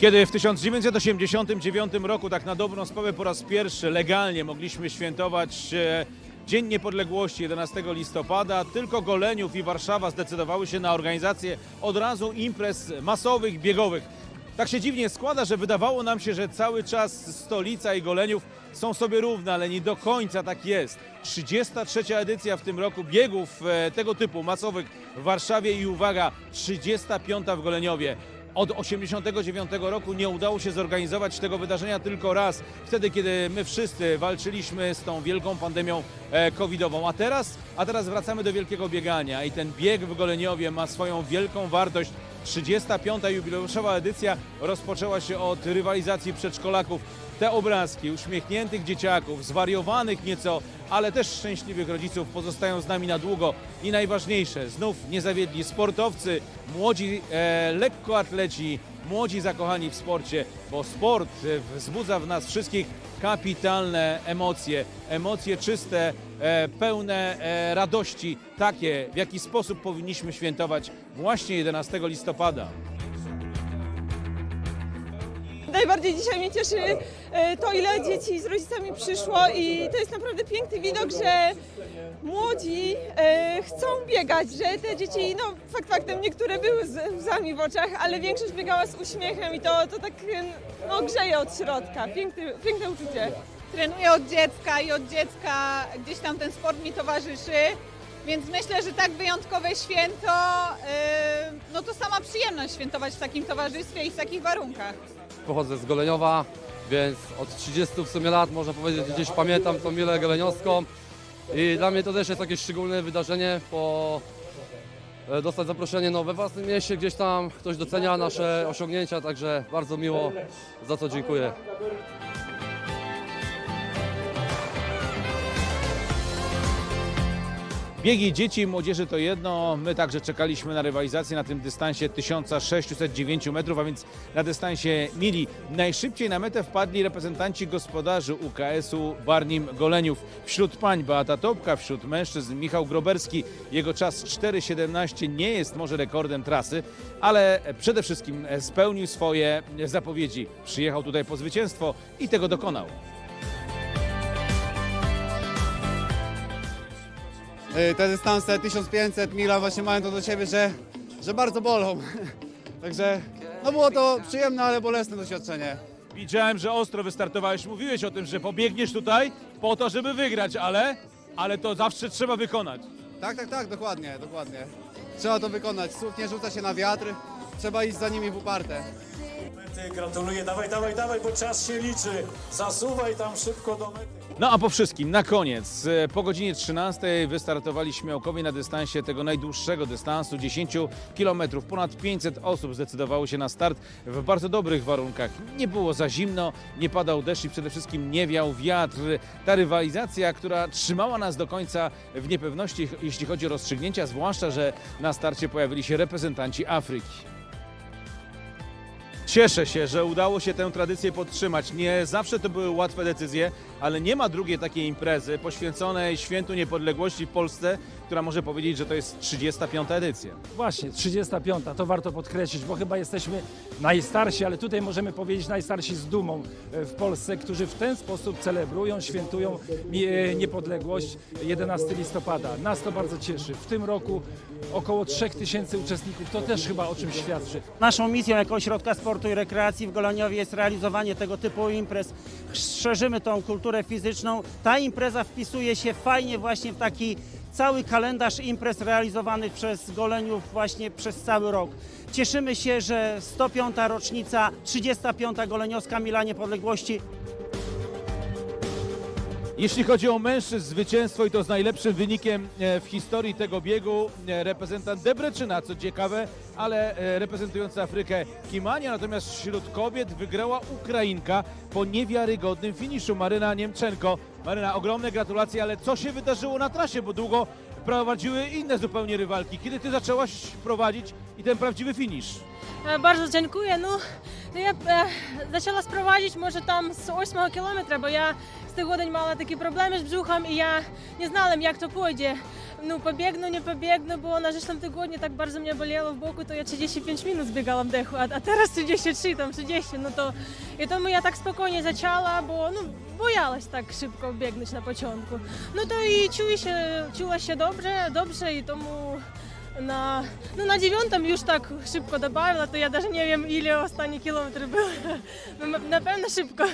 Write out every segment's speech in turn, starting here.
Kiedy w 1989 roku, tak na dobrą sprawę, po raz pierwszy legalnie mogliśmy świętować e, Dzień Niepodległości 11 listopada, tylko Goleniów i Warszawa zdecydowały się na organizację od razu imprez masowych, biegowych. Tak się dziwnie składa, że wydawało nam się, że cały czas stolica i Goleniów są sobie równe, ale nie do końca tak jest. 33. edycja w tym roku biegów e, tego typu masowych w Warszawie i uwaga, 35. w Goleniowie. Od 1989 roku nie udało się zorganizować tego wydarzenia tylko raz, wtedy kiedy my wszyscy walczyliśmy z tą wielką pandemią e, covidową. A teraz, a teraz wracamy do wielkiego biegania i ten bieg w Goleniowie ma swoją wielką wartość. 35. jubileuszowa edycja rozpoczęła się od rywalizacji przedszkolaków. Te obrazki uśmiechniętych dzieciaków, zwariowanych nieco, ale też szczęśliwych rodziców pozostają z nami na długo. I najważniejsze, znów niezawiedli sportowcy, młodzi e, lekkoatleci, młodzi zakochani w sporcie, bo sport e, wzbudza w nas wszystkich kapitalne emocje, emocje czyste, e, pełne e, radości, takie w jaki sposób powinniśmy świętować właśnie 11 listopada. Najbardziej dzisiaj mnie cieszy e, to, ile dzieci z rodzicami przyszło i to jest naprawdę piękny widok, że młodzi e, chcą biegać, że te dzieci, no fakt faktem, niektóre były z łzami w oczach, ale większość biegała z uśmiechem i to, to tak no, grzeje od środka. Piękny, piękne uczucie. Trenuję od dziecka i od dziecka gdzieś tam ten sport mi towarzyszy, więc myślę, że tak wyjątkowe święto, yy, no to sama przyjemność świętować w takim towarzystwie i w takich warunkach. Pochodzę z Goleniowa, więc od 30 w sumie lat można powiedzieć, gdzieś pamiętam tą milę goleniowską. I dla mnie to też jest jakieś szczególne wydarzenie, bo e, dostać zaproszenie no, we własnym mieście, gdzieś tam ktoś docenia nasze osiągnięcia, także bardzo miło, za co dziękuję. Biegi dzieci i młodzieży to jedno. My także czekaliśmy na rywalizację na tym dystansie 1609 metrów, a więc na dystansie mili. Najszybciej na metę wpadli reprezentanci gospodarzy UKS-u Barnim Goleniów. Wśród pań Beata Topka, wśród mężczyzn Michał Groberski. Jego czas 4,17 nie jest może rekordem trasy, ale przede wszystkim spełnił swoje zapowiedzi. Przyjechał tutaj po zwycięstwo i tego dokonał. Te dystanse 1500 mila właśnie mają to do siebie, że, że bardzo bolą. Także no było to przyjemne, ale bolesne doświadczenie. Widziałem, że ostro wystartowałeś. Mówiłeś o tym, że pobiegniesz tutaj po to, żeby wygrać, ale, ale to zawsze trzeba wykonać. Tak, tak, tak, dokładnie, dokładnie. Trzeba to wykonać. Słów nie rzuca się na wiatr, trzeba iść za nimi w uparte. Gratuluję, dawaj, dawaj, dawaj, bo czas się liczy. Zasuwaj tam szybko do mety. No a po wszystkim, na koniec, e, po godzinie 13 wystartowali śmiałkowie na dystansie tego najdłuższego dystansu 10 km. Ponad 500 osób zdecydowało się na start w bardzo dobrych warunkach. Nie było za zimno, nie padał deszcz i przede wszystkim nie wiał wiatr. Ta rywalizacja, która trzymała nas do końca w niepewności, jeśli chodzi o rozstrzygnięcia, zwłaszcza, że na starcie pojawili się reprezentanci Afryki. Cieszę się, że udało się tę tradycję podtrzymać. Nie zawsze to były łatwe decyzje, ale nie ma drugiej takiej imprezy poświęconej świętu niepodległości w Polsce, która może powiedzieć, że to jest 35. edycja. Właśnie, 35. To warto podkreślić, bo chyba jesteśmy najstarsi, ale tutaj możemy powiedzieć najstarsi z dumą e, w Polsce, którzy w ten sposób celebrują, świętują niepodległość 11 listopada. Nas to bardzo cieszy. W tym roku około 3000 uczestników. To też chyba o czym świadczy. Naszą misją jako Ośrodka Sportu i Rekreacji w Goleniowie jest realizowanie tego typu imprez. Szerzymy tą kulturę fizyczną. Ta impreza wpisuje się fajnie właśnie w taki cały kalendarz imprez realizowanych przez Goleniów właśnie przez cały rok. Cieszymy się, że 105. rocznica, 35. Goleniowska Mila Niepodległości Jeśli chodzi o mężczyzn, zwycięstwo i to z najlepszym wynikiem e, w historii tego biegu, e, reprezentant Debreczyna, co ciekawe, ale e, reprezentujący Afrykę Kimania, natomiast wśród kobiet wygrała Ukrainka po niewiarygodnym finiszu Maryna Niemczenko. Maryna, ogromne gratulacje, ale co się wydarzyło na trasie, bo długo prowadziły inne zupełnie rywalki. Kiedy ty zaczęłaś prowadzić i ten prawdziwy finisz? Bardzo dziękuję. No, то я е, почала спроваджувати, може, там з 8 кілометра, бо я з тих годин мала такі проблеми з бжухом, і я не знала, як то пойде. Ну, побігну, не побігну, бо на жишлом тигодні так дуже мене боліло в боку, то я чи 35 мінус бігала в деху, а, а зараз 33, там 60, ну то... І тому я так спокійно почала, бо, ну, боялась так швидко бігнути на початку. Ну, то і чую що чула ще добре, добре, і тому na, no na dziewiątym już tak szybko dobawila, no to ja też nie wiem ile ostatni kilometr był. No, na pewno szybko.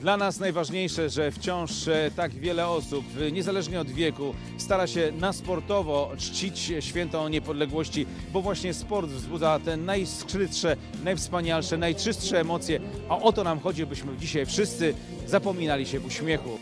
Dla nas najważniejsze, że wciąż e, tak wiele osób, e, niezależnie od wieku, stara się na sportowo czcić święto niepodległości, bo właśnie sport wzbudza te najskrytsze, najwspanialsze, najczystsze emocje, a o to nam chodzi, byśmy dzisiaj wszyscy zapominali się w uśmiechu.